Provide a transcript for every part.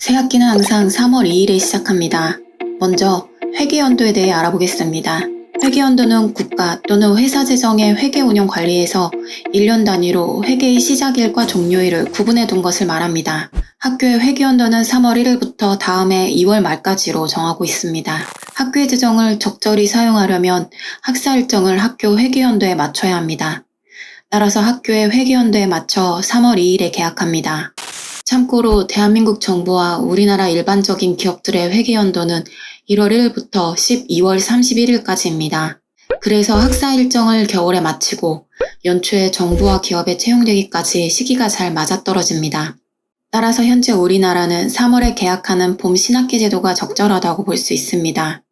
새 학기는 항상 3월 2일에 시작합니다. 먼저 회계연도에 대해 알아보겠습니다. 회계연도는 국가 또는 회사 재정의 회계 운영 관리에서 1년 단위로 회계의 시작일과 종료일을 구분해 둔 것을 말합니다. 학교의 회계연도는 3월 1일부터 다음해 2월 말까지로 정하고 있습니다. 학교의 재정을 적절히 사용하려면 학사 일정을 학교 회계연도에 맞춰야 합니다. 따라서 학교의 회계연도에 맞춰 3월 2일에 개학합니다. 참고로 대한민국 정부와 우리나라 일반적인 기업들의 회계연도는 1월 1일부터 12월 31일까지입니다. 그래서 학사 일정을 겨울에 마치고 연초에 정부와 기업에 채용되기까지 시기가 잘 맞아떨어집니다. 따라서 현재 우리나라는 3월에 개학하는 봄 신학기 제도가 적절하다고 볼 수 있습니다.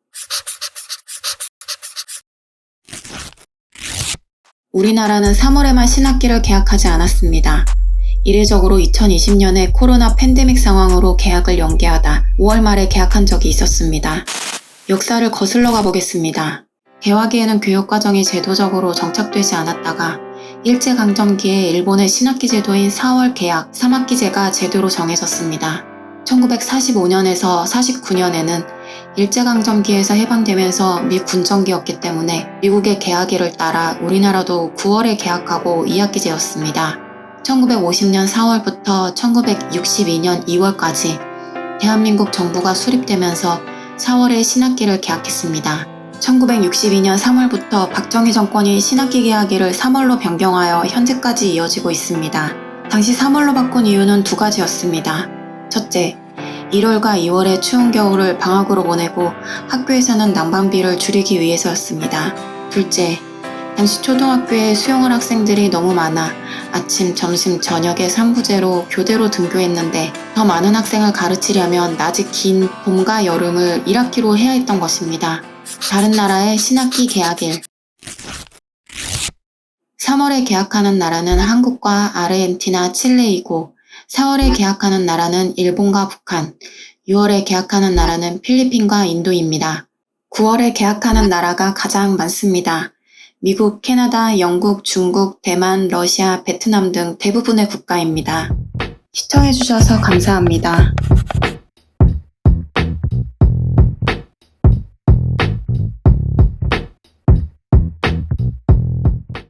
우리나라는 3월에만 신학기를 개학하지 않았습니다. 이례적으로 2020년에 코로나 팬데믹 상황으로 개학을 연기하다 5월 말에 개학한 적이 있었습니다. 역사를 거슬러 가보겠습니다. 개화기에는 교육과정이 제도적으로 정착되지 않았다가 일제강점기에 일본의 신학기 제도인 4월 개학 3학기제가 제도로 정해졌습니다. 1945년에서 49년에는 일제강점기에서 해방되면서 미 군정기였기 때문에 미국의 개학일을 따라 우리나라도 9월에 개학하고 2학기제였습니다. 1950년 4월부터 1962년 2월까지 대한민국 정부가 수립되면서 4월에 신학기를 개학했습니다. 1962년 3월부터 박정희 정권이 신학기 개학일을 3월로 변경하여 현재까지 이어지고 있습니다. 당시 3월로 바꾼 이유는 두 가지였습니다. 첫째, 1월과 2월의 추운 겨울을 방학으로 보내고 학교에서는 난방비를 줄이기 위해서였습니다. 둘째, 당시 초등학교에 수영을 학생들이 너무 많아 아침, 점심, 저녁에 3부제로 교대로 등교했는데 더 많은 학생을 가르치려면 낮이 긴 봄과 여름을 1학기로 해야 했던 것입니다. 다른 나라의 신학기 개학일 3월에 개학하는 나라는 한국과 아르헨티나, 칠레이고 4월에 개학하는 나라는 일본과 북한, 6월에 개학하는 나라는 필리핀과 인도입니다. 9월에 개학하는 나라가 가장 많습니다. 미국, 캐나다, 영국, 중국, 대만, 러시아, 베트남 등 대부분의 국가입니다. 시청해주셔서 감사합니다.